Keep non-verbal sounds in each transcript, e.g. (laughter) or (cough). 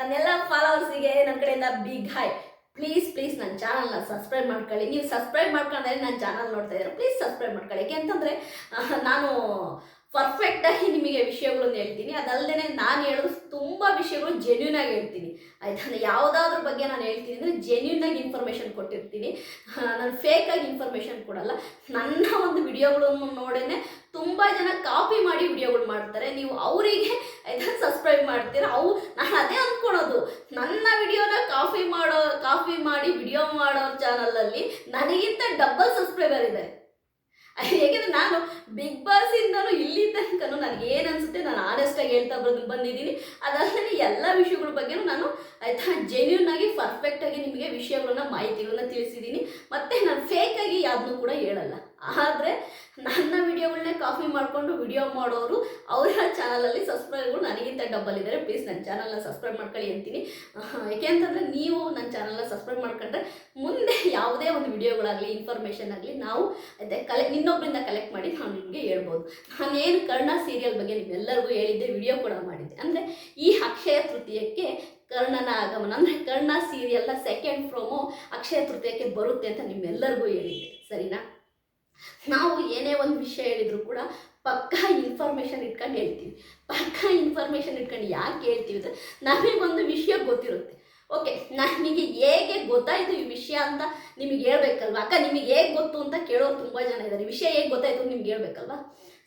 ನನ್ನೆಲ್ಲ ಫಾಲೋವರ್ಸಿಗೆ ನನ್ನ ಕಡೆಯಿಂದ ಬಿಗ್ ಹೈ ಪ್ಲೀಸ್ ಪ್ಲೀಸ್ ನನ್ನ ಚಾನಲ್ನ ಸಬ್ಸ್ಕ್ರೈಬ್ ಮಾಡ್ಕೊಳ್ಳಿ. ನೀವು ಸಬ್ಸ್ಕ್ರೈಬ್ ಮಾಡ್ಕೊಂಡ್ರೆ ನನ್ನ ಚಾನಲ್ ನೋಡ್ತಾ ಇದ್ದಾರೆ ಪ್ಲೀಸ್ ಸಬ್ಸ್ಕ್ರೈಬ್ ಮಾಡ್ಕೊಳ್ಳಿ. ಯಾಕೆಂತಂದರೆ ನಾನು ಪರ್ಫೆಕ್ಟಾಗಿ ನಿಮಗೆ ವಿಷಯಗಳನ್ನು ಹೇಳ್ತೀನಿ. ಅದಲ್ಲದೆ ನಾನು ಹೇಳೋದು ತುಂಬ ವಿಷಯಗಳು ಜೆನ್ಯೂನ್ ಆಗಿ ಹೇಳ್ತೀನಿ. ಆಯ್ತಾ? ಯಾವುದಾದ್ರ ಬಗ್ಗೆ ನಾನು ಹೇಳ್ತೀನಿ ಅಂದರೆ ಜೆನ್ಯೂನ್ ಆಗಿ ಇನ್ಫಾರ್ಮೇಷನ್ ಕೊಟ್ಟಿರ್ತೀನಿ. ನಾನು ಫೇಕಾಗಿ ಇನ್ಫಾರ್ಮೇಷನ್ ಕೊಡಲ್ಲ. ನನ್ನ ಒಂದು ವಿಡಿಯೋಗಳನ್ನು ನೋಡೇ ತುಂಬ ಜನ ಕಾಪಿ ಮಾಡಿ ವಿಡಿಯೋಗಳು ಮಾಡ್ತಾರೆ. ನೀವು ಅವರಿಗೆ ಆಯ್ತಾ? ಸಬ್ಸ್ಕ್ರೈಬ್ ಮಾಡ್ತೀರ? ಅವು ನಾನು ಅದೇ ಅಂದ್ಕೊಳೋದು ನನ್ನ ವಿಡಿಯೋನ ಕಾಪಿ ಮಾಡೋ ಕಾಪಿ ಮಾಡಿ ವಿಡಿಯೋ ಮಾಡೋ ಚಾನಲಲ್ಲಿ ನನಗಿಂತ ಡಬಲ್ ಸಬ್ಸ್ಕ್ರೈಬರ್ ಇದೆ. ಹೇಗೆಂದ್ರೆ ನಾನು ಬಿಗ್ ಬಾಸ್ ಇಂದನೂ ಇಲ್ಲಿ ತನಕನೂ ನನಗೆ ಏನು ಅನ್ಸುತ್ತೆ ನಾನು ಆನೆಸ್ಟಾಗಿ ಹೇಳ್ತಾ ಬರೋದು ಬಂದಿದ್ದೀನಿ. ಅದಲ್ಲದೆ ಎಲ್ಲ ವಿಷಯಗಳ ಬಗ್ಗೆನೂ ನಾನು, ಆಯ್ತಾ ಜೆನ್ಯೂನ್ ಆಗಿ ಪರ್ಫೆಕ್ಟ್ ಆಗಿ ನಿಮಗೆ ವಿಷಯಗಳನ್ನ, ಮಾಹಿತಿಗಳನ್ನ ತಿಳಿಸಿದ್ದೀನಿ. ಮತ್ತೆ ನಾನು ಫೇಕ್ ಆಗಿ ಯಾವ್ದನ್ನೂ ಕೂಡ ಹೇಳಲ್ಲ. ಆದರೆ ನನ್ನ ವಿಡಿಯೋಗಳನ್ನೇ ಕಾಫಿ ಮಾಡಿಕೊಂಡು ವಿಡಿಯೋ ಮಾಡೋರು ಅವರ ಚಾನಲಲ್ಲಿ ಸಬ್ಸ್ಕ್ರೈಬ್ಗಳು ನನಗಿಂತ ಡಬ್ಬಲ್ ಇದ್ದಾರೆ ಪ್ಲೀಸ್ ನನ್ನ ಚಾನಲ್ನ ಸಬ್ಸ್ಕ್ರೈಬ್ ಮಾಡ್ಕೊಳ್ಳಿ ಅಂತೀನಿ. ಯಾಕೆಂತಂದರೆ ನೀವು ನನ್ನ ಚಾನಲ್ನ ಸಬ್ಸ್ಕ್ರೈಬ್ ಮಾಡ್ಕೊಂಡ್ರೆ ಮುಂದೆ ಯಾವುದೇ ಒಂದು ವಿಡಿಯೋಗಳಾಗಲಿ ಇನ್ಫಾರ್ಮೇಷನ್ ಆಗಲಿ ನಾವು ಅದೇ ಕಲೆ ಇನ್ನೊಬ್ಬರಿಂದ ಕಲೆಕ್ಟ್ ಮಾಡಿ ನಾವು ನಿಮಗೆ ಹೇಳ್ಬೋದು. ನಾನೇನು ಕರ್ಣ ಸೀರಿಯಲ್ ಬಗ್ಗೆ ನಿಮ್ಮೆಲ್ಲರಿಗೂ ಹೇಳಿದ್ದೆ, ವಿಡಿಯೋ ಕೂಡ ಮಾಡಿದ್ದೆ. ಅಂದರೆ ಈ ಅಕ್ಷಯ ತೃತೀಯಕ್ಕೆ ಕರ್ಣನ ಆಗಮನ, ಅಂದರೆ ಕರ್ಣ ಸೀರಿಯಲ್ನ ಸೆಕೆಂಡ್ ಪ್ರೋಮೋ ಅಕ್ಷಯ ತೃತೀಯಕ್ಕೆ ಬರುತ್ತೆ ಅಂತ ನಿಮ್ಮೆಲ್ಲರಿಗೂ ಹೇಳಿದ್ದೆ. ಸರಿನಾ? ನಾವು ಏನೇ ಒಂದು ವಿಷಯ ಹೇಳಿದ್ರು ಕೂಡ ಪಕ್ಕಾ ಇನ್ಫಾರ್ಮೇಷನ್ ಇಟ್ಕೊಂಡು ಹೇಳ್ತೀವಿ. ಪಕ್ಕಾ ಇನ್ಫಾರ್ಮೇಷನ್ ಇಟ್ಕೊಂಡು ಯಾಕೆ ಹೇಳ್ತೀವಿ ಅಂದರೆ ನಮಗೊಂದು ವಿಷಯ ಗೊತ್ತಿರುತ್ತೆ. ಓಕೆ ನನಗೆ ಹೇಗೆ ಗೊತ್ತಾಯಿತು ಈ ವಿಷಯ ಅಂತ ನಿಮಗೆ ಹೇಳ್ಬೇಕಲ್ವಾ? ಅಕ್ಕ, ನಿಮಗೆ ಹೇಗೆ ಗೊತ್ತು ಅಂತ ಕೇಳೋರು ತುಂಬ ಜನ ಇದ್ದಾರೆ ವಿಷಯ ಹೇಗೆ ಗೊತ್ತಾಯಿತು ನಿಮ್ಗೆ ಹೇಳ್ಬೇಕಲ್ವಾ?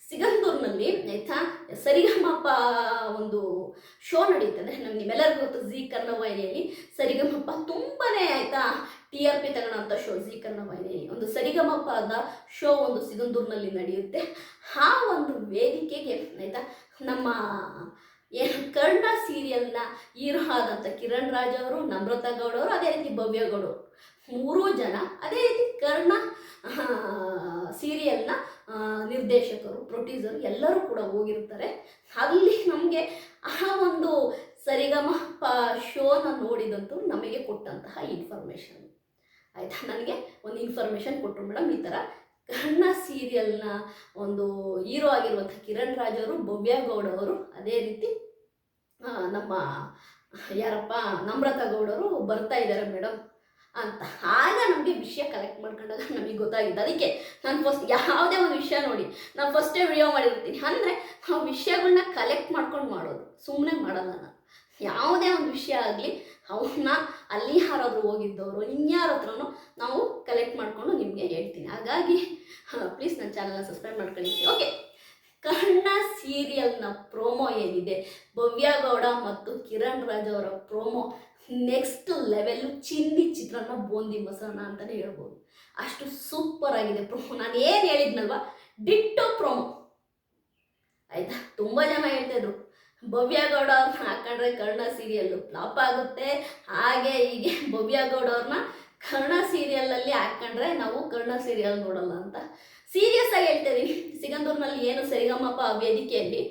ಸಿಗಂದೂರಿನಲ್ಲಿ ಆಯ್ತಾ? ಸರಿಗಮಪ್ಪ ಒಂದು ಶೋ ನಡೀತದೆ. ನಮ್ಗೆ ನಿಮ್ಮೆಲ್ಲರಿಗೂ ಗೊತ್ತು. ಜಿ ಕನ್ನಡ ವಾಹಿನಿಯಲ್ಲಿ ಸರಿಗಮಪ್ಪ ತುಂಬಾ ಆಯ್ತಾ? ಟಿ ಆರ್ ಪಿ ತಗೊಳ್ಳೋಂಥ ಶೋ ಜಿ ಕನ್ನಡ ಒಂದು ಸರಿಗಮಪ್ಪದ ಶೋ ಒಂದು ಸಿಗಂದೂರಿನಲ್ಲಿ ನಡೆಯುತ್ತೆ. ಆ ಒಂದು ವೇದಿಕೆಗೆ, ಆಯ್ತಾ? ನಮ್ಮ ಏನು ಕರ್ಣ ಸೀರಿಯಲ್ನ ಹೀರೋ ಆದಂಥ ಕಿರಣ್ ರಾಜ್ ಅವರು, ನಮ್ರತಾ ಗೌಡ ಅವರು, ಅದೇ ರೀತಿ ಭವ್ಯ ಗೌಡ ಮೂರೂ ಜನ ಅದೇ ರೀತಿ ಕರ್ಣ ಸೀರಿಯಲ್ನ ನಿರ್ದೇಶಕರು ಪ್ರೊಡ್ಯೂಸರ್ ಎಲ್ಲರೂ ಕೂಡ ಹೋಗಿರ್ತಾರೆ. ಅಲ್ಲಿ ನಮಗೆ ಆ ಒಂದು ಸರಿಗಮ ಪ ಶೋನ ನೋಡಿದಂತೂ ನಮಗೆ ಕೊಟ್ಟಂತಹ ಇನ್ಫಾರ್ಮೇಷನ್ ಆಯಿತಾ? ನನಗೆ ಒಂದು ಇನ್ಫಾರ್ಮೇಷನ್ ಕೊಟ್ಟರು ಮೇಡಮ್ ಈ ಥರ ಕರ್ಣ ಸೀರಿಯಲ್ನ ಒಂದು ಹೀರೋ ಆಗಿರುವಂಥ ಕಿರಣ್ ರಾಜ್ ಅವರು ಭವ್ಯ ಗೌಡ ಅವರು, ಅದೇ ರೀತಿ ನಮ್ಮ ಯಾರಪ್ಪ, ನಮ್ರತ ಗೌಡರು ಬರ್ತಾ ಇದ್ದಾರೆ ಮೇಡಮ್ ಅಂತ. ಆಗ ನಮಗೆ ವಿಷಯ ಕಲೆಕ್ಟ್ ಮಾಡ್ಕೊಂಡಾಗ ನಮಗೆ ಗೊತ್ತಾಗಿದ್ದು ಅದಕ್ಕೆ ನಾನು ಫಸ್ಟ್ ಯಾವುದೇ ಒಂದು ವಿಷಯ ನೋಡಿ, ನಾನು ಫಸ್ಟೇ ವಿಡಿಯೋ ಮಾಡಿರ್ತೀನಿ. ಅಂದರೆ ಆ ವಿಷಯಗಳನ್ನ ಕಲೆಕ್ಟ್ ಮಾಡ್ಕೊಂಡು ಮಾಡೋದು. ಸುಮ್ಮನೆ ಮಾಡಲ್ಲ ನಾನು. ಯಾವುದೇ ಒಂದು ವಿಷಯ ಆಗಲಿ ಅವನ್ನ ಅಲ್ಲಿ ಯಾರಾದರೂ ಹೋಗಿದ್ದವರು, ಇನ್ಯಾರ ಹತ್ರನೂ ನಾವು ಕಲೆಕ್ಟ್ ಮಾಡಿಕೊಂಡು ನಿಮಗೆ ಹೇಳ್ತೀನಿ. ಹಾಗಾಗಿ ಪ್ಲೀಸ್ ನನ್ನ ಚಾನಲ್ನ ಸಬ್ಸ್ಕ್ರೈಬ್ ಮಾಡ್ಕೊಳ್ಳಿ. ಓಕೆ ಕನ್ನಡ ಸೀರಿಯಲ್ನ ಪ್ರೋಮೋ ಏನಿದೆ? ಭವ್ಯ ಗೌಡ ಮತ್ತು ಕಿರಣ್ ರಾಜ್ ಅವರ ಪ್ರೋಮೋ ನೆಕ್ಸ್ಟ್ ಲೆವೆಲ್ಲು ಚಿಂದಿ ಚಿತ್ರಾನ್ನ ಬೂಂದಿ ಮೊಸರನ್ನ ಅಂತಲೇ ಹೇಳ್ಬೋದು. ಅಷ್ಟು ಸೂಪರ್ ಆಗಿದೆ ಪ್ರೋಮೋ ನಾನು ಏನು ಹೇಳಿದ್ನಲ್ವಾ? ಡಿಟ್ಟು ಪ್ರೋಮೋ ಆಯ್ತಾ? ತುಂಬ ಜನ ಹೇಳ್ತಾಯಿದ್ರು ಭವ್ಯ ಗೌಡ ಅವ್ರನ್ನ ಹಾಕೊಂಡ್ರೆ ಕರ್ಣ ಸೀರಿಯಲ್ಲು ಫ್ಲಾಪ್ ಆಗುತ್ತೆ. ಹಾಗೆ ಹೀಗೆ ಭವ್ಯ ಗೌಡ ಅವ್ರನ್ನ ಕರ್ಣ ಸೀರಿಯಲಲ್ಲಿ ಹಾಕೊಂಡ್ರೆ ನಾವು ಕರ್ಣ ಸೀರಿಯಲ್ ನೋಡಲ್ಲ ಅಂತ. ಸೀರಿಯಸ್ ಆಗಿ ಹೇಳ್ತಾ ಇದೀನಿ ಸಿಗಂದೂರಿನಲ್ಲಿ ಏನು ಸರಿಗಮಪ ವೇದಿಕೆಯಲ್ಲಿ?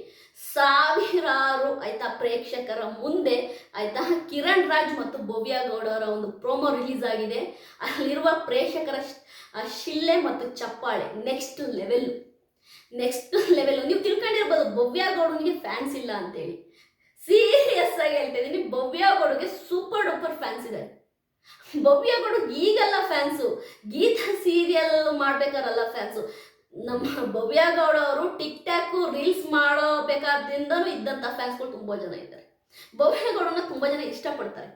ಸಾವಿರಾರು ಆಯ್ತಾ ಪ್ರೇಕ್ಷಕರ ಮುಂದೆ ಆಯ್ತಾ ಕಿರಣ್ ರಾಜ್ ಮತ್ತು ಭವ್ಯ ಗೌಡ ಅವರ ಒಂದು ಪ್ರೋಮೋ ರಿಲೀಸ್ ಆಗಿದೆ. ಅಲ್ಲಿರುವ ಪ್ರೇಕ್ಷಕರ ಶಿಲ್ಲೆ ಮತ್ತು ಚಪ್ಪಾಳೆ ನೆಕ್ಸ್ಟ್ ಲೆವೆಲ್ ನೆಕ್ಸ್ಟ್ ಲೆವೆಲ್ (laughs) ನೀವು ತಿಳ್ಕೊಂಡಿರ್ಬೋದು, ಭವ್ಯ ಗೌಡನಿಗೆ ಫ್ಯಾನ್ಸ್ ಇಲ್ಲ ಅಂತೇಳಿ. ಸೀರಿಯಸ್ ಆಗಿ ಹೇಳ್ತಾ ಇದ್ದೀನಿ, ಭವ್ಯ ಗೌಡಗೆ ಸೂಪರ್ ಡೂಪರ್ ಫ್ಯಾನ್ಸ್ ಇದೆ ಭವ್ಯ ಗೌಡ ಈಗಲ್ಲ ಫ್ಯಾನ್ಸು ಗೀತಾ ಸೀರಿಯಲ್ ಮಾಡ್ಬೇಕಾರಲ್ಲ ಫ್ಯಾನ್ಸು ನಮ್ಮ ಭವ್ಯ ಗೌಡ ಅವರು ಟಿಕ್ ಟಾಕು ರೀಲ್ಸ್ ಮಾಡೋಬೇಕಾದ್ರಿಂದನೂ ಇದ್ದಂಥ ಫ್ಯಾನ್ಸ್ಗಳು ತುಂಬ ಜನ ಇದ್ದಾರೆ. ಭವ್ಯ ಗೌಡನ ತುಂಬ ಜನ ಇಷ್ಟಪಡ್ತಾರೆ.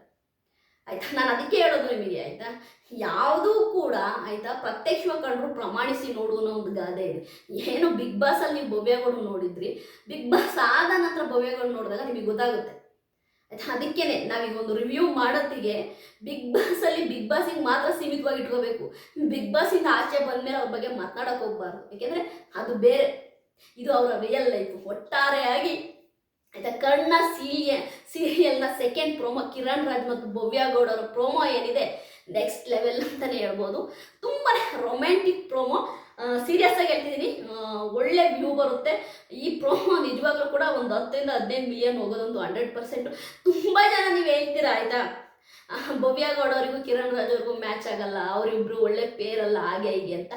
ಆಯ್ತಾ? ನಾನು ಅದಕ್ಕೆ ಹೇಳೋದು ನಿಮಗೆ, ಆಯ್ತಾ? ಯಾವುದೂ ಕೂಡ, ಆಯ್ತಾ ಪ್ರತ್ಯಕ್ಷವಾಗಿ ಕಂಡ್ರು ಪ್ರಮಾಣಿಸಿ ನೋಡು ಅನ್ನೋ ಒಂದು ಗಾದೆ ಇದೆ. ಏನು ಬಿಗ್ ಬಾಸಲ್ಲಿ ನೀವು ಭವ್ಯಗಳು ನೋಡಿದ್ರಿ, ಬಿಗ್ ಬಾಸ್ ಆದ ನಂತರ ಭವ್ಯಗಳು ನೋಡಿದಾಗ ನಿಮಗೆ ಗೊತ್ತಾಗುತ್ತೆ. ಆಯ್ತಾ? ಅದಕ್ಕೇನೆ ನಾವೀಗ ಒಂದು ರಿವ್ಯೂ ಮಾಡೋತ್ತಿಗೆ ಬಿಗ್ ಬಾಸಲ್ಲಿ ಬಿಗ್ ಬಾಸಿಗೆ ಮಾತ್ರ ಸೀಮಿತವಾಗಿ ಇಟ್ಕೋಬೇಕು. ಬಿಗ್ ಬಾಸಿಂದ ಆಚೆ ಬಂದಮೇಲೆ ಅವ್ರ ಬಗ್ಗೆ ಮಾತನಾಡೋಕೆ ಹೋಗ್ಬಾರ್ದು. ಯಾಕೆಂದರೆ ಅದು ಬೇರೆ. ಇದು ಅವರ ರಿಯಲ್ ಲೈಫ್ ಒಟ್ಟಾರೆಯಾಗಿ ಆಯ್ತಾ? ಕರ್ಣ ಸೀರಿಯ, ಸೀರಿಯಲ್ನ ಸೆಕೆಂಡ್ ಪ್ರೋಮೋ ಕಿರಣ್ ರಾಜ್ ಮತ್ತು ಭವ್ಯ ಗೌಡ ಅವರ ಪ್ರೋಮೋ ಏನಿದೆ? ನೆಕ್ಸ್ಟ್ ಲೆವೆಲ್ ಅಂತಲೇ ಹೇಳ್ಬೋದು. ತುಂಬಾ ರೊಮ್ಯಾಂಟಿಕ್ ಪ್ರೋಮೋ ಸೀರಿಯಸ್ ಆಗಿ ಹೇಳ್ತಿದ್ದೀನಿ ಒಳ್ಳೆ ವ್ಯೂ ಬರುತ್ತೆ. ಈ ಪ್ರೋಮೋ ನಿಜವಾಗ್ಲೂ ಕೂಡ ಒಂದು ಹತ್ತರಿಂದ ಹದಿನೈದು ಮಿಲಿಯನ್ ಹೋಗೋದೊಂದು ಹಂಡ್ರೆಡ್ ಪರ್ಸೆಂಟ್ ತುಂಬ ಜನ ನೀವು ಹೇಳ್ತೀರಾ, ಆಯಿತಾ? ಭವ್ಯ ಗೌಡ ಅವರಿಗೂ ಕಿರಣ್ ರಾಜ್ ಅವ್ರಿಗೂ ಮ್ಯಾಚ್ ಆಗಲ್ಲ. ಅವರಿಬ್ರು ಒಳ್ಳೆ ಪೇರ್ ಅಲ್ಲ, ಹಾಗೆ ಹೀಗೆ ಅಂತ.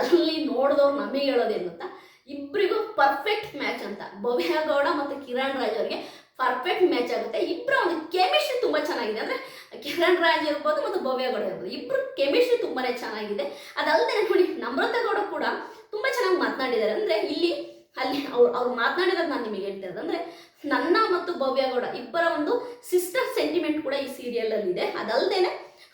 ಅಲ್ಲಿ ನೋಡಿದವ್ರು ನಮಗೆ ಹೇಳೋದೇನು ಗೊತ್ತಾ? ಇಬ್ಬರಿಗೂ ಪರ್ಫೆಕ್ಟ್ ಮ್ಯಾಚ್ ಅಂತ. ಭವ್ಯ ಗೌಡ ಮತ್ತು ಕಿರಣ್ ರಾಜ್ ಅವರಿಗೆ ಪರ್ಫೆಕ್ಟ್ ಮ್ಯಾಚ್ ಆಗುತ್ತೆ. ಇಬ್ಬರ ಒಂದು ಕೆಮಿಸ್ಟ್ರಿ ತುಂಬ ಚೆನ್ನಾಗಿದೆ. ಅಂದರೆ ಕಿರಣ್ ರಾಜ್ ಇರ್ಬೋದು ಮತ್ತು ಭವ್ಯ ಗೌಡ ಇರ್ಬೋದು. ಇಬ್ಬರು ಕೆಮಿಸ್ಟ್ರಿ ತುಂಬಾ ಚೆನ್ನಾಗಿದೆ. ಅದಲ್ಲದೆ ನೋಡಿ, ನಮ್ರತ ಗೌಡ ಕೂಡ ತುಂಬ ಚೆನ್ನಾಗಿ ಮಾತನಾಡಿದ್ದಾರೆ. ಅಂದರೆ ಇಲ್ಲಿ, ಅಲ್ಲಿ ಅವ್ರು ಅವ್ರು ಮಾತನಾಡಿರೋದು ನಾನು ನಿಮಗೆ ಹೇಳ್ತಿರೋದು ಅಂದರೆ ನನ್ನ ಮತ್ತು ಭವ್ಯ ಗೌಡ ಇಬ್ಬರ ಒಂದು ಸಿಸ್ಟರ್ ಸೆಂಟಿಮೆಂಟ್ ಕೂಡ ಈ ಸೀರಿಯಲಲ್ಲಿ ಇದೆ ಅದಲ್ಲದೆ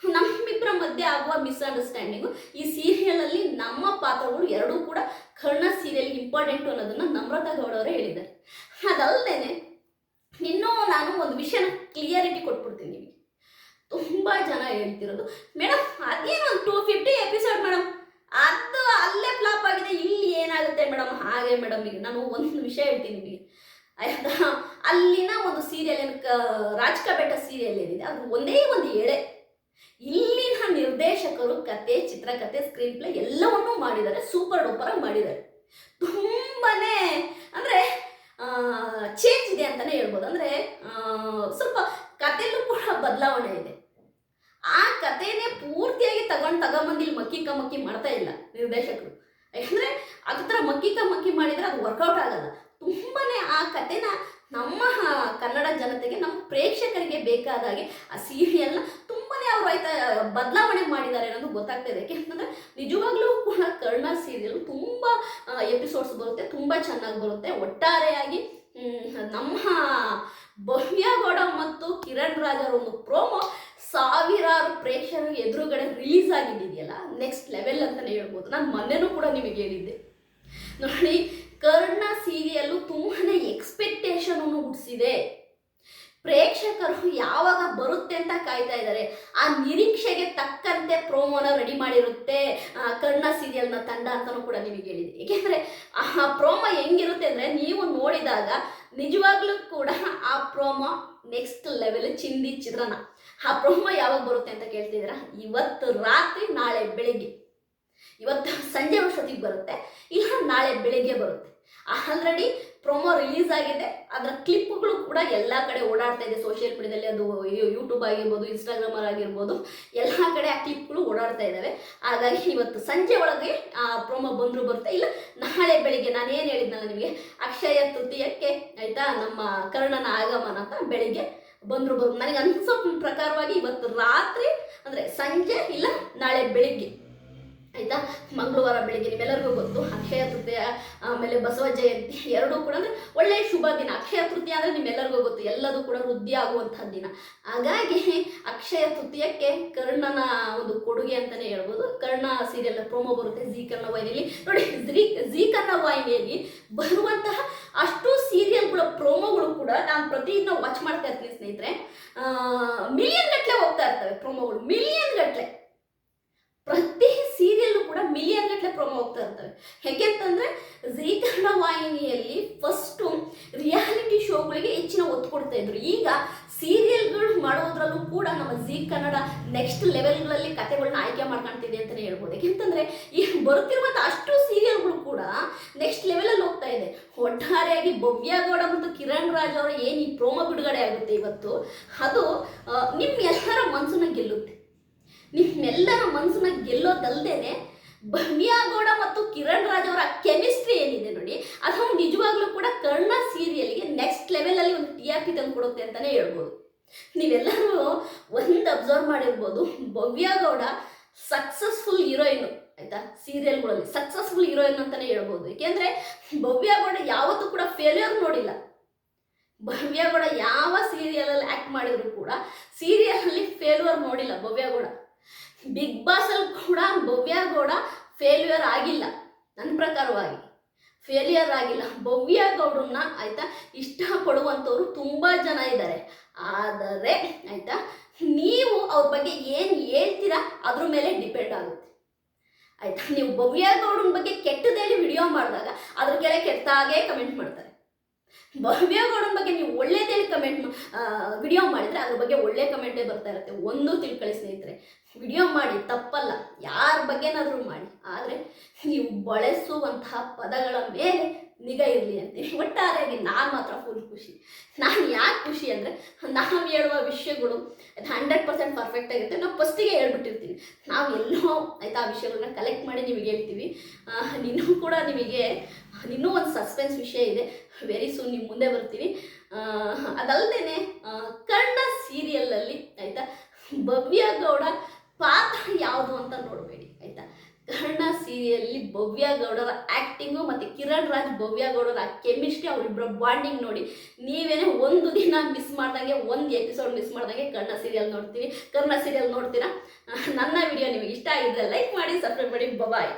ನಮ್ಮಿಬ್ಬರ ಮಧ್ಯೆ ಆಗುವ ಮಿಸ್ಅಂಡರ್ಸ್ಟ್ಯಾಂಡಿಂಗು ಈ ಸೀರಿಯಲಲ್ಲಿ ನಮ್ಮ ಪಾತ್ರಗಳು ಎರಡೂ ಕೂಡ ಕರ್ಣ ಸೀರಿಯಲ್ ಇಂಪಾರ್ಟೆಂಟು ಅನ್ನೋದನ್ನು ನಮ್ರತಾ ಗೌಡ ಅವರೇ ಹೇಳಿದ್ದಾರೆ. ಅದಲ್ಲದೆ ಇನ್ನೂ ನಾನು ಒಂದು ವಿಷಯನ ಕ್ಲಿಯರಿಟಿ ಕೊಟ್ಬಿಡ್ತೀನಿ ನಿಮಗೆ. ತುಂಬ ಜನ ಹೇಳ್ತಿರೋದು ಮೇಡಮ್ ಅದೇನು ಒಂದು ಟೂ ಫಿಫ್ಟಿ ಎಪಿಸೋಡ್ ಮೇಡಮ್ ಅದು ಅಲ್ಲೇ ಫ್ಲಾಪ್ ಆಗಿದೆ, ಇಲ್ಲಿ ಏನಾಗುತ್ತೆ ಮೇಡಮ್ ಹಾಗೆ ಮೇಡಮ್ ಈಗ ನಾನು ಒಂದು ವಿಷಯ ಹೇಳ್ತೀನಿ ನಿಮಗೆ. ಆಯ್ತಾ ಅಲ್ಲಿನ ಒಂದು ಸೀರಿಯಲ್ ಏನು ರಾಜಕ ಬೆಟ್ಟ ಸೀರಿಯಲ್ ಏನಿದೆ, ಅದು ಒಂದೇ ಒಂದು ಎಳೆ. ಇಲ್ಲಿನ ನಿರ್ದೇಶಕರು ಕತೆ, ಚಿತ್ರಕತೆ ಸ್ಕ್ರೀನ್ ಪ್ಲೇ ಎಲ್ಲವನ್ನೂ ಮಾಡಿದ್ದಾರೆ ಸೂಪರ್ ಡೂಪರ್ ಆಗಿ ಮಾಡಿದ್ದಾರೆ. ತುಂಬಾನೇ, ಅಂದರೆ ಚೇಂಜ್ ಇದೆ ಅಂತಲೇ ಹೇಳ್ಬೋದು. ಅಂದರೆ ಸ್ವಲ್ಪ ಕತೆಯಲ್ಲೂ ಕೂಡ ಬದಲಾವಣೆ ಇದೆ. ಆ ಕಥೆನೇ ಪೂರ್ತಿಯಾಗಿ ತಗೊಂಡು ತಗೊಂಬಂದು ಇಲ್ಲಿ ಮಕ್ಕಿ ಕಮಕ್ಕಿ ಮಾಡ್ತಾ ಇಲ್ಲ ನಿರ್ದೇಶಕರು. ಯಾಕಂದರೆ ಅದ್ರ ಮಕ್ಕಿ ಕಮಕ್ಕಿ ಮಾಡಿದರೆ ಅದು ವರ್ಕೌಟ್ ಆಗಲ್ಲ. ತುಂಬಾನೇ ಆ ಕಥೆನ ನಮ್ಮ ಕನ್ನಡ ಜನತೆಗೆ, ನಮ್ಮ ಪ್ರೇಕ್ಷಕರಿಗೆ ಬೇಕಾದ ಹಾಗೆ ಆ ಸೀರಿಯಲ್ನ ಆಯ್ತಾ ಬದಲಾವಣೆ ಮಾಡಿದ್ದಾರೆ ಅನ್ನೋದು ಗೊತ್ತಾಗ್ತಾ ಇದೆ. ಯಾಕೆಂತಂದ್ರೆ ನಿಜವಾಗ್ಲೂ ಕೂಡ ಕರ್ಣ ಸೀರಿಯಲ್ ತುಂಬಾ ಎಪಿಸೋಡ್ಸ್ ಬರುತ್ತೆ, ತುಂಬಾ ಚೆನ್ನಾಗಿ ಬರುತ್ತೆ. ಒಟ್ಟಾರೆಯಾಗಿ ನಮ್ಮ ಭವ್ಯಗೌಡ ಮತ್ತು ಕಿರಣ್ ರಾಜ್ ಅವರ ಒಂದು ಪ್ರೋಮೋ ಸಾವಿರಾರು ಪ್ರೇಕ್ಷಕರ ಎದುರುಗಡೆ ರಿಲೀಸ್ ಆಗಿದ್ದಿದೆಯಲ್ಲ ನೆಕ್ಸ್ಟ್ ಲೆವೆಲ್ ಅಂತಲೇ ಹೇಳ್ಬೋದು. ನಾನು ಮೊನ್ನೆನೂ ಕೂಡ ನಿಮಗೆ ಹೇಳಿದ್ದೆ. ನೋಡಿ ಕರ್ಣ ಸೀರಿಯಲ್ಲು ತುಂಬಾ ಎಕ್ಸ್ಪೆಕ್ಟೇಷನ್ ಹುಟ್ಟಿಸಿದೆ ಪ್ರೇಕ್ಷಕರು ಯಾವಾಗ ಬರುತ್ತೆ ಅಂತ ಕಾಯ್ತಾ ಇದ್ದಾರೆ, ಆ ನಿರೀಕ್ಷೆಗೆ ತಕ್ಕಂತೆ ಪ್ರೋಮೋನ ರೆಡಿ ಮಾಡಿರುತ್ತೆ ಕರ್ಣ ಸೀರಿಯಲ್ನ ತಂಡ ಅಂತಲೂ ಕೂಡ ನಿಮಗೆ ಹೇಳಿದೆ. ಏಕೆಂದರೆ ಆ ಪ್ರೋಮೋ ಹೆಂಗಿರುತ್ತೆ ಅಂದರೆ ನೀವು ನೋಡಿದಾಗ ನಿಜವಾಗ್ಲೂ ಕೂಡ ಆ ಪ್ರೋಮೋ ನೆಕ್ಸ್ಟ್ ಲೆವೆಲ್ ಚಿಂದಿ ಚಿತ್ರಣ. ಆ ಪ್ರೋಮೋ ಯಾವಾಗ ಬರುತ್ತೆ ಅಂತ ಕೇಳ್ತಿದ್ದೀರಾ? ಇವತ್ತು ರಾತ್ರಿ, ನಾಳೆ ಬೆಳಿಗ್ಗೆ. ಇವತ್ತು ಸಂಜೆ ಅಷ್ಟೊತ್ತಿಗೆ ಬರುತ್ತೆ, ಇಲ್ಲ ನಾಳೆ ಬೆಳಿಗ್ಗೆ ಬರುತ್ತೆ. ಆಲ್ರೆಡಿ ಪ್ರೊಮೋ ರಿಲೀಸ್ ಆಗಿದೆ. ಅದರ ಕ್ಲಿಪ್ಗಳು ಕೂಡ ಎಲ್ಲ ಕಡೆ ಓಡಾಡ್ತಾ ಇದೆ. ಸೋಷಿಯಲ್ ಮೀಡಿಯಾದಲ್ಲಿ ಅದು ಯೂಟ್ಯೂಬ್ ಆಗಿರ್ಬೋದು ಇನ್ಸ್ಟಾಗ್ರಾಮ್ ಆಗಿರ್ಬೋದು, ಎಲ್ಲ ಕಡೆ ಆ ಕ್ಲಿಪ್ಗಳು ಓಡಾಡ್ತಾ ಇದ್ದಾವೆ ಹಾಗಾಗಿ ಇವತ್ತು ಸಂಜೆ ಒಳಗೆ ಆ ಪ್ರೊಮೋ ಬಂದರೂ ಬರುತ್ತೆ. ಇಲ್ಲ, ನಾಳೆ ಬೆಳಿಗ್ಗೆ ನಾನು ಏನು ಹೇಳಿದ್ನಲ್ಲ ನಿಮಗೆ? ಅಕ್ಷಯ ತೃತೀಯಕ್ಕೆ ಆಯಿತಾ, ನಮ್ಮ ಕರ್ಣನ ಆಗಮನ ಅಂತ ಬೆಳಿಗ್ಗೆ ಬಂದರೂ ಬರು ನನಗೆ ಅನ್ಸೋ ಪ್ರಕಾರವಾಗಿ ಇವತ್ತು ರಾತ್ರಿ ಅಂದರೆ ಸಂಜೆ ಇಲ್ಲ, ನಾಳೆ ಬೆಳಿಗ್ಗೆ. ಆಯಿತಾ? ಮಂಗಳವಾರ ಬೆಳಿಗ್ಗೆ ನಿಮ್ಮೆಲ್ಲರಿಗೂ ಗೊತ್ತು, ಅಕ್ಷಯ ತೃತೀಯ, ಆಮೇಲೆ ಬಸವ ಜಯಂತಿ ಎರಡೂ ಕೂಡ ಅಂದರೆ ಒಳ್ಳೆಯ ಶುಭ ದಿನ. ಅಕ್ಷಯ ತೃತೀಯ ಅಂದರೆ ನಿಮ್ಮೆಲ್ಲರಿಗೂ ಗೊತ್ತು, ಎಲ್ಲದೂ ಕೂಡ ವೃದ್ಧಿ ಆಗುವಂತಹ ದಿನ. ಹಾಗಾಗಿ ಅಕ್ಷಯ ತೃತೀಯಕ್ಕೆ ಕರ್ಣನ ಒಂದು ಕೊಡುಗೆ ಅಂತಲೇ ಹೇಳ್ಬೋದು. ಕರ್ಣ ಸೀರಿಯಲ್ ಪ್ರೋಮೋ ಬರುತ್ತೆ ಜೀ ಕರ್ಣ ವಾಹಿನಿಯಲ್ಲಿ. ನೋಡಿ ಜೀ ಜಿ ಕರ್ಣ ವಾಹಿನಿಯಲ್ಲಿ ಬರುವಂತಹ ಅಷ್ಟು ಸೀರಿಯಲ್ಗಳ ಪ್ರೋಮೋಗಳು ಕೂಡ ನಾನು ಪ್ರತಿದಿನ ವಾಚ್ ಮಾಡ್ತಾ ಇರ್ತೀನಿ ಸ್ನೇಹಿತರೆ. ಮಿಲಿಯನ್ ಗಟ್ಟಲೆ ಹೋಗ್ತಾ ಇರ್ತವೆ ಪ್ರೋಮೋಗಳು ಮಿಲಿಯನ್ ಗಟ್ಟಲೆ ಪ್ರತಿ ಸೀರಿಯಲ್ಲು ಕೂಡ ಮಿಲಿಯನ್ ಗಟ್ಟಲೆ ಪ್ರೊಮೋ ಹೋಗ್ತಾ ಇರ್ತವೆ. ಯಾಕೆಂತಂದ್ರೆ ಜೀ ಕನ್ನಡ ವಾಹಿನಿಯಲ್ಲಿ ಫಸ್ಟು ರಿಯಾಲಿಟಿ ಶೋಗಳಿಗೆ ಹೆಚ್ಚಿನ ಒತ್ತು ಕೊಡ್ತಾ ಇದ್ರು. ಈಗ ಸೀರಿಯಲ್ಗಳು ಮಾಡೋದ್ರಲ್ಲೂ ಕೂಡ ನಮ್ಮ ಜೀ ಕನ್ನಡ ನೆಕ್ಸ್ಟ್ ಲೆವೆಲ್ಗಳಲ್ಲಿ ಕತೆಗಳನ್ನ ಆಯ್ಕೆ ಮಾಡ್ಕೊಳ್ತಿದೆ ಅಂತಲೇ ಹೇಳ್ಬೋದು. ಯಾಕೆಂತಂದ್ರೆ, ಈ ಬರುತ್ತಿರುವಂಥ ಅಷ್ಟು ಸೀರಿಯಲ್ಗಳು ಕೂಡ ನೆಕ್ಸ್ಟ್ ಲೆವೆಲಲ್ಲಿ ಹೋಗ್ತಾ ಇದೆ. ಒಟ್ಟಾರೆಯಾಗಿ ಭವ್ಯಗೌಡ ಮತ್ತು ಕಿರಣ್ ರಾಜ್ ಅವರ ಏನು ಈ ಪ್ರೋಮೋ ಬಿಡುಗಡೆ ಆಗುತ್ತೆ ಇವತ್ತು? ಅದು ನಿಮ್ಮ ಎಲ್ಲರ ಮನಸ್ಸನ್ನ ಗೆಲ್ಲುತ್ತೆ. ನಿಮ್ಮೆಲ್ಲರ ಮನಸ್ಸನ್ನ ಗೆಲ್ಲೋದಲ್ದೇನೆ ಬನ್ಯಾಗೌಡ ಮತ್ತು ಕಿರಣ್ ರಾಜ್ ಅವರ ಕೆಮಿಸ್ಟ್ರಿ ಏನಿದೆ ನೋಡಿ ಅದು ನಿಜವಾಗ್ಲೂ ಕೂಡ ಕರ್ಣ ಸೀರಿಯಲ್ಗೆ ನೆಕ್ಸ್ಟ್ ಲೆವೆಲಲ್ಲಿ ಒಂದು ಟಿ ಆರ್ ಪಿ ತಂದು ಕೊಡುತ್ತೆ ಅಂತಲೇ ಹೇಳ್ಬೋದು. ನೀವೆಲ್ಲರೂ ಒಂದು ಅಬ್ಸರ್ವ್ ಮಾಡಿರ್ಬೋದು, ಭವ್ಯಗೌಡ ಸಕ್ಸಸ್ಫುಲ್ ಹೀರೋಯಿನ್ ಆಯ್ತಾ? ಸೀರಿಯಲ್ಗಳಲ್ಲಿ ಸಕ್ಸಸ್ಫುಲ್ ಹೀರೋಯಿನ್ ಅಂತಲೇ ಹೇಳ್ಬೋದು. ಏಕೆಂದರೆ ಭವ್ಯಗೌಡ ಯಾವತ್ತೂ ಕೂಡ ಫೇಲ್ಯೂರ್ ನೋಡಿಲ್ಲ. ಭವ್ಯಗೌಡ ಯಾವ ಸೀರಿಯಲಲ್ಲಿ ಆ್ಯಕ್ಟ್ ಮಾಡಿದ್ರು ಕೂಡ ಸೀರಿಯಲಲ್ಲಿ ಫೇಲ್ಯೂರ್ ನೋಡಿಲ್ಲ ಭವ್ಯಗೌಡ. ಬಿಗ್ ಬಾಸಲ್ಲಿ ಕೂಡ ಭವ್ಯಗೌಡ ಫೇಲ್ಯೂರ್ ಆಗಿಲ್ಲ, ನನ್ನ ಪ್ರಕಾರವಾಗಿ. ಫೇಲಿಯರ್ ಆಗಿಲ್ಲ. ಭವ್ಯಗೌಡನ್ನ ಆಯಿತಾ ಇಷ್ಟಪಡುವಂಥವ್ರು ತುಂಬ ಜನ ಇದ್ದಾರೆ. ಆದರೆ ಆಯಿತಾ, ನೀವು ಅವ್ರ ಬಗ್ಗೆ ಏನು ಹೇಳ್ತೀರಾ ಅದ್ರ ಮೇಲೆ ಡಿಪೆಂಡ್ ಆಗುತ್ತೆ. ಆಯಿತಾ, ನೀವು ಭವ್ಯಗೌಡನ ಬಗ್ಗೆ ಕೆಟ್ಟದೇಳಿ ವಿಡಿಯೋ ಮಾಡಿದಾಗ ಅದ್ರ ಕೆಳಗೆ ಕೆಟ್ಟಾಗೆ ಕಮೆಂಟ್ ಮಾಡ್ತಾರೆ. ಭವ್ಯಗೌಡನ ಬಗ್ಗೆ ನೀವು ಒಳ್ಳೇದೇಳಿ ಕಮೆಂಟ್ ವಿಡಿಯೋ ಮಾಡಿದರೆ ಅದ್ರ ಬಗ್ಗೆ ಒಳ್ಳೆ ಕಮೆಂಟೇ ಬರ್ತಾ ಇರುತ್ತೆ. ಒಂದು ತಿಳ್ಕೊಳ್ಳಿ ಸ್ನೇಹಿತರೆ ವಿಡಿಯೋ ಮಾಡಿ ತಪ್ಪಲ್ಲ, ಯಾರ ಬಗ್ಗೆನಾದರೂ ಮಾಡಿ. ಆದರೆ ನೀವು ಬಳಸುವಂತಹ ಪದಗಳ ಮೇಲೆ ನಿಗಾ ಇರಲಿ ಅಂತ. ಒಟ್ಟಾರೆಯಾಗಿ ನಾನು ಮಾತ್ರ ಫುಲ್ ಖುಷಿ. ನಾನು ಯಾಕೆ ಖುಷಿ ಅಂದರೆ, ನಾವು ಹೇಳುವ ವಿಷಯಗಳು ಅದು ಹಂಡ್ರೆಡ್ ಪರ್ಸೆಂಟ್ ಪರ್ಫೆಕ್ಟ್ ಆಗಿರುತ್ತೆ. ನಾವು ಫಸ್ಟಿಗೆ ಹೇಳ್ಬಿಟ್ಟಿರ್ತೀವಿ. ನಾವು ಎಲ್ಲೋ ಆಯ್ತಾ ಆ ವಿಷಯಗಳನ್ನ ಕಲೆಕ್ಟ್ ಮಾಡಿ ನಿಮಗೆ ಹೇಳ್ತೀವಿ. ನಿನ್ನೂ ಕೂಡ ನಿಮಗೆ ಇನ್ನೂ ಒಂದು ಸಸ್ಪೆನ್ಸ್ ವಿಷಯ ಇದೆ. ವೆರಿ ಸೂನ್ ನಿಮ್ಮ ಮುಂದೆ ಬರ್ತೀವಿ. ಅದಲ್ಲದೆ ಕರ್ಣ ಸೀರಿಯಲಲ್ಲಿ ಆಯಿತಾ, ಭವ್ಯ ಗೌಡ ಪಾತ್ರ ಯಾವುದು ಅಂತ ನೋಡಬೇಡಿ. ಆಯಿತಾ ಕರ್ಣ ಸೀರಿಯಲ್ಲಿ ಭವ್ಯ ಗೌಡರ ಆ್ಯಕ್ಟಿಂಗು ಮತ್ತು ಕಿರಣ್ ರಾಜ್ ಭವ್ಯ ಗೌಡರ ಕೆಮಿಸ್ಟ್ರಿ ಅವರಿಬ್ಬರ ಬಾಂಡಿಂಗ್ ನೋಡಿ. ನೀವೇನೇ ಒಂದು ದಿನ ಮಿಸ್ ಮಾಡ್ದಂಗೆ, ಒಂದು ಎಪಿಸೋಡ್ ಮಿಸ್ ಮಾಡ್ದಂಗೆ ಕನ್ನಡ ಸೀರಿಯಲ್ ನೋಡ್ತೀವಿ ಕನ್ನಡ ಸೀರಿಯಲ್ ನೋಡ್ತೀರಾ? (laughs) ನನ್ನ ವಿಡಿಯೋ ನಿಮಗೆ ಇಷ್ಟ ಆಗಿದ್ರೆ ಲೈಕ್ ಮಾಡಿ ಸಬ್ಸ್ಕ್ರೈಬ್ ಮಾಡಿ. ಬಾಯ್